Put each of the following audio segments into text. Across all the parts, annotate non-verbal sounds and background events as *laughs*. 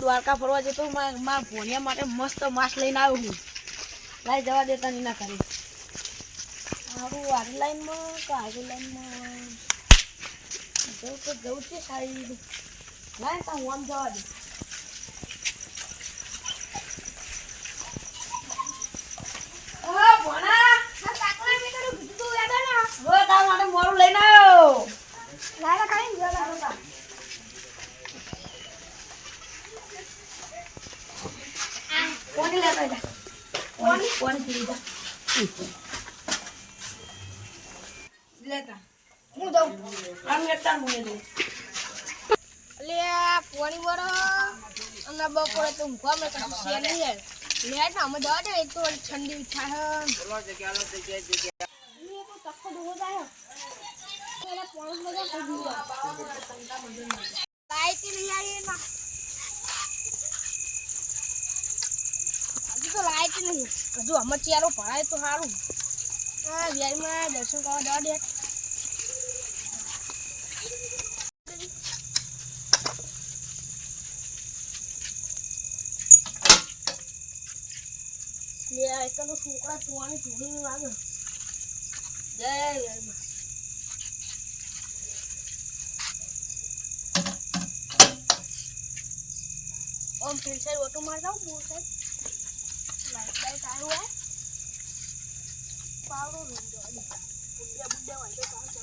દ્વારકા ફરવા જતો મારા મારા ભોણિયા માટે મસ્ત માસ લઈને આવ્યો હું. લાઈ જવા દેતા નહીં ના કરે મારું આરી લાઈનમાં કે આરી લાઈનમાં? જવું તો જવું છે સારી લાઈન તો હું આમ જવા દે ભણા. મોડું લઈને આવ્યો કોની લેતા જા કોની કોની પીડી જા લેતા હું દઉં? આમ લેતા હું એ દઉં. પોણી વરો. અને બપોરે તો ઊંઘવા મેં કશું છે નહીં યાર. લેટ ને અમે જવા દે તો ઠંડી ઈચ્છા હે. જગ્યા તો લાઈટ નહીં હજુ અમે તો સારું હા વ્યાયમાં દર્શન કરવા જવા દે. છોકરા જોવાની જોડી લાગે. જય વ્યાયમાં ઓમ ફિર સાહેબ, ઓટો મારતા બોલ બોલ દો બુદ્ધા બુદ્ધા હોય તો પાવડો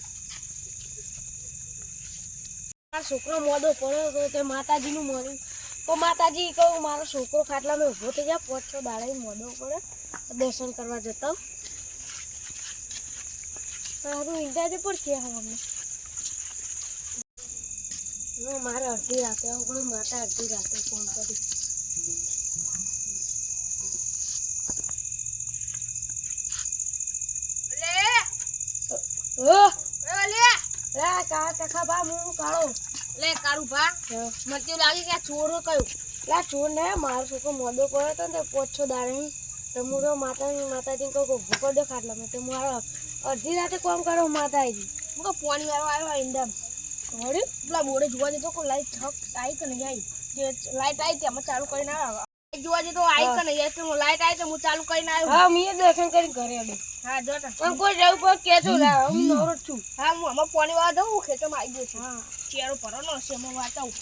મારો છોકરો મોડો પડ્યો તો તે માતાજીનું મળ્યું. તો માતાજી કહું મારો છોકરો ખાટલામાં ઊભો થઈ જાય પાંચ છ મોદો પડે દર્શન કરવા જતા. સારું ઈંડાજે પણ હા અમને. મારે અડધી રાતે આવું માતા અડધી રાતે ફોન કરી. લે ઓ એ લે રે કા કખા બા હું કાળો લે કારું ભા. મને તો લાગે કે આ ચોરો કયો? લા ચોર ને મારો છોકરો મોડો પડ્યો હતો ને તે પાંચ તો હું તો માતાજી માતાજી કહું કે ઊભો કરી દો ખાટલામાં તે મારો અડધી રાતે કોમ કરો માતાજી. હું તો પોણી વાળો આવ્યો ઈંડા વળ્યું પેલા બોડે જોવા જતો કોઈ લાઈટ છક આવી કે નહીં આવી. જે લાઈટ આવી તે અમે ચાલુ કરીને આવ્યા. લાઈટ જોવા જતો આવી તો લાઈટ આવી તો હું ચાલુ કરીને આવ્યો હા મેં દર્શન કરી ઘરે આવ્યો હા જો તો. પણ કોઈ જવું પર કેતો લા હું નવરો છું. હા હું આમાં પાણી વાળા દઉં ખેતરમાં આવી ગયો છું. હા. ચેરો હશે એમાં વાંચાવું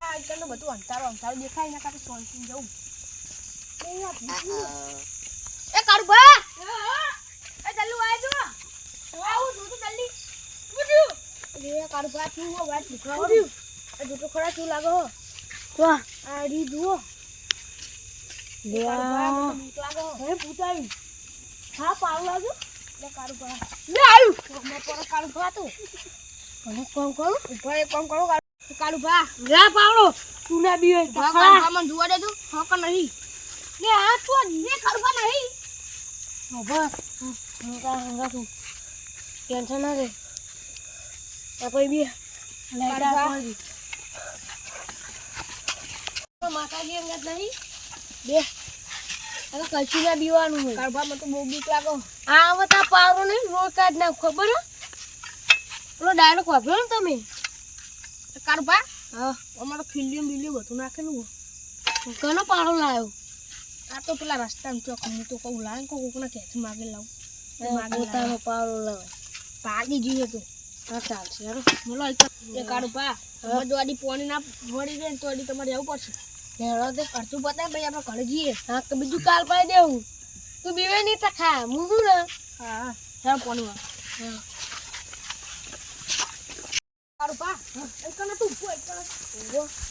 હા આજકાલનું બધું અંધારો અંધારો દેખાય ને કાંઈ સોનથી જવું. એ કારુભા એ જલ્દી વાય જો. આવું છું તો જલ્દી. એ કારુભા તું હો વાત દુખાવો એ દુખો ખરા શું લાગો હો તો આ. રી જુઓ લે લાગે. હો પાવ લાગુ? લે કારુભા લે આવ્યું અમે પર કારુભા તું. મને કોમ કરું. ઊભા એક કામ કરો કારુ- કારુભા લે પાવલો તું ના બી હોય હા કારુભા મને જોવા દે તું હા કે નહીં. લે આ તો એ કારુભા નહીં. બાબા હું કા હંગા તું ટેન્શન ના લે. આ કોઈ બી લાઈટ. આ કોઈ માતાજી અંગત નહીં? બે. હવે કશું ના બીવાનું હોય. કારુભા મને તો બહુ બીક લાગે. હો. આ વતા પાવરો નહીં રોડ કાઢ નાખ ખબર હે? પેલો ડાયલોગ વાપર્યો ને તમે. એ હા. અમારો ખીલ્યું બીલ્યું બધું નાખેલું કનો પાડો લાવ્યો આ તો પેલા રસ્તામાં ચોક હું તો કહું લાવે કહું કોકના ઘેરથી માગે લાવું. પોતાનો પાવડો લાવે. ભાગી જઈએ તો. હા ચાલશે હેરો બોલો એ કારુભા અમે જો આડી પોણી ના વળી જાય ને તો આડી તમારે જવું પડશે. હેરો તે ખર્ચું પતાય ભાઈ આપણે ઘરે જઈએ. હા તો બીજું કાલ પાઈ દેવું. તું બીવે નહીં તો ખા. હું શું ને? હા. હા હા. કને તું કને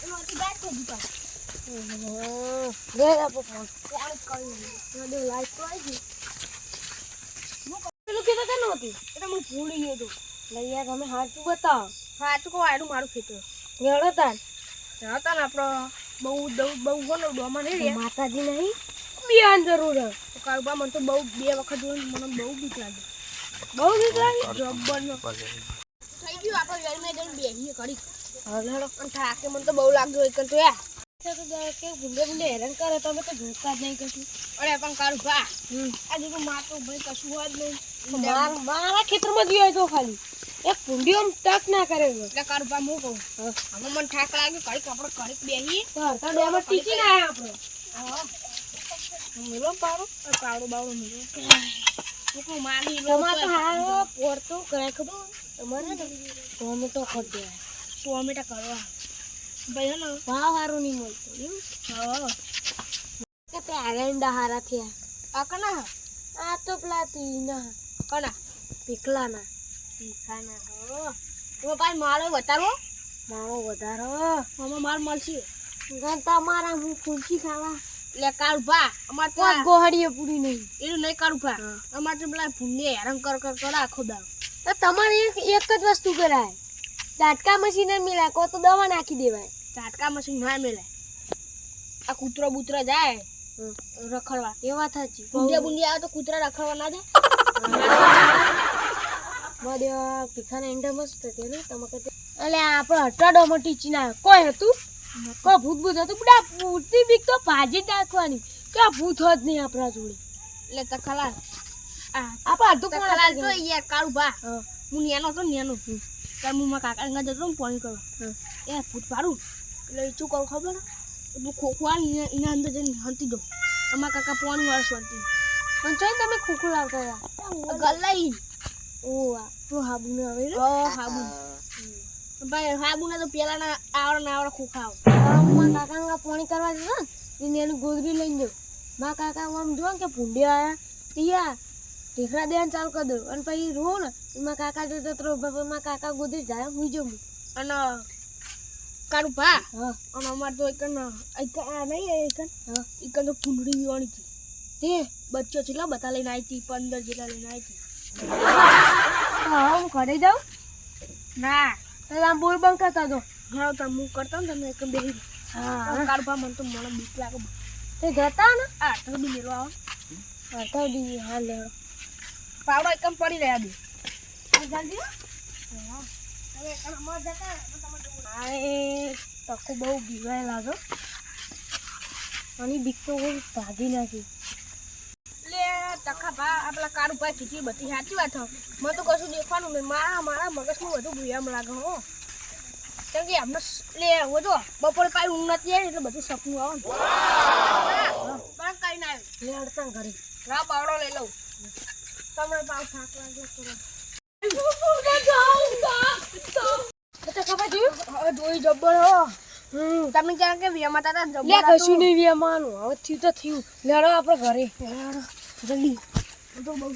એનો લે આપો ફોન. પોણી કરી દે લાઈટ તો આવી ગઈ. પેલું કીધું કે નહોતી એટલે હું ભૂલી ગયો તો. લઈ યાર તમે હાચું બતાવો. હાચું કહો આડું મારું ખેતર. હેડો તાન હતા ને આપણો બહુ બહુ બહુ ડોમાં નહીં રહ્યા. માતાજી નહીં? બિયાન જરૂર તો કારુભા મને તો બહુ બે વખત જોઈને મને બહુ બીક લાગે. બહુ બીક લાગી? જબ્બરનો થઈ ગયું આપણે વેલમે જઈને બેહીએ કરી હા પણ થાકે મને તો બહુ લાગ્યો એક તો યાર તો કે ભૂંડે ભૂંડે હેરાન કરે તમે તો જોતા જ નહીં કશું અરે પણ કારું ભા હમ. આ જેટલું મારતો ભાઈ કશું હોય જ નહીં. માર- મારા ખેતરમાં જ ગયો તો ખાલી. એક આમ ટક ના કરે એટલે કારુભા મુ કહું. હવે મને ઠાક લાગ્યું કડીક આપણે કડીક બેહી તો ડેમાં ટીકી ના આવ્યા આપણે. મેલો પાવડો આ પાવડો બાવડો મેલો. હું કહું મારી તમારે તો હારો પોરતો કરે ખબર તમારે ટોમેટો ખોટ. ટોમેટા કરવા. ભાઈ હે ને ભાવ હારો નહીં મળતો એમ? હા. કે તે એરંડા હારા થયા. આ કના? આ તો પેલા તીના. કના? પીકલાના. તીખાના હો. તો ભાઈ મારો વધારો? મારો વધારો? આમાં માર મળશે. તમારા હું ખુરશી ખાવા. એટલે કારુભા અમાર તો ગોહડીએ પૂરી નહીં. એવું નહીં કારુભા અમાર તો પેલા ભૂંડે હેરાન કર કર કર આખો દાવ તમારે એક એક જ વસ્તુ કરાય. ઝાટકા મશીન મિલાય કો તો દવા નાખી દેવાય. ઝાટકા મશીન ના મેલાય. આ કૂતરો બૂતરો જાય રખડવા. એ વાત સાચી. બુંદિયા બુંદિયા આવે તો કૂતરા રખડવા ના જાય. *laughs* મારે ભીખાના એંડા મસ્ત હતી ને તમે કહેતે એટલે આપણે અટાડોમાં ટીચી ના કોઈ હતું? કોઈ ભૂત ભૂત હતું? બધા ભૂતની બીક તો ભાજી નાખવાની. કે ભૂત હોત નહીં આપણા જોડે? એટલે તખલા આપણે અડધું કોણ તખલા તો યાર કારુભા હા, હું નેનો હતો નેનો. ત્યારે હું મારા કાકા અંગા જતો ને પાણી કરવા હા. એ ભૂત પાડું એટલે શું કરું ખબર? હું ખોખવા એના અંદર જઈને હંતી દઉં. અમારા કાકા પાણી વાળા શાંતિ પણ તમે ખોખું લાવતા હતા ગલાઈ ઓ આ તો હાબુ ને આવે ઓ હાબુ. ભાઈ હાબુ ના તો પેલા ના આવડા ના આવડા ખોખા મારા કાકા પાણી કરવા ને એને એનું ગોદરી લઈ જાઉં. મારા કાકા આમ જો કે ભૂંડી આયા. તિયા ઢેકડા દેવાનું ચાલુ કરી દઉં. અને પછી રો ને મારા કાકા જોતો તો મારા કાકા ગોદરી જાય હું અને કારું ભા. અને અમારે તો એક એક આ નહીં એક હા. એક તો કુંડળી વિવાણી હતી. તે? બચ્ચો કેટલા બધા લઈને આવી હતી પંદર જેટલા લઈને આવી હતી. હા હું ઘરે જાઉં? ના. તો આમ બોલ બંધ કરતા તો. હા તો હું કરતા ને તમે એક બે હા. કાઢવા મને તો મને બીક લાગે તે જતા ને? આ તો બી મેળવા આવો. હા તો બી હા લેડો પાવડો એકમ પડી રહ્યા બી. જલ્દી એ તકો બહુ બીવાય લાગો અને બીક તો બહુ ભાગી નાખી ભા આપણા કારું ભાઈ કીધી બધી સાચી વાત મને તો કશું દેખવાનું નહીં. મારા મારા મગજનું બધું ભૂયામ લાગે હો. કેમ કે લે આવો જો બપોર કાંઈ ઊંઘ નથી આવી એટલે બધું સપનું આવે પણ કઈ ના આવ્યું લે ઘરે રા પાવડો લઈ લઉં. તમે પાવ થાક લાગ્યો કરો જોયું હવે જોઈ જબ્બર તમે ક્યાં કે વિયામાં હતા ને લે કશું નહીં વેમાનું હવે થયું તો થયું. લેડો આપણે ઘરે. જલ્દી. તો બહુ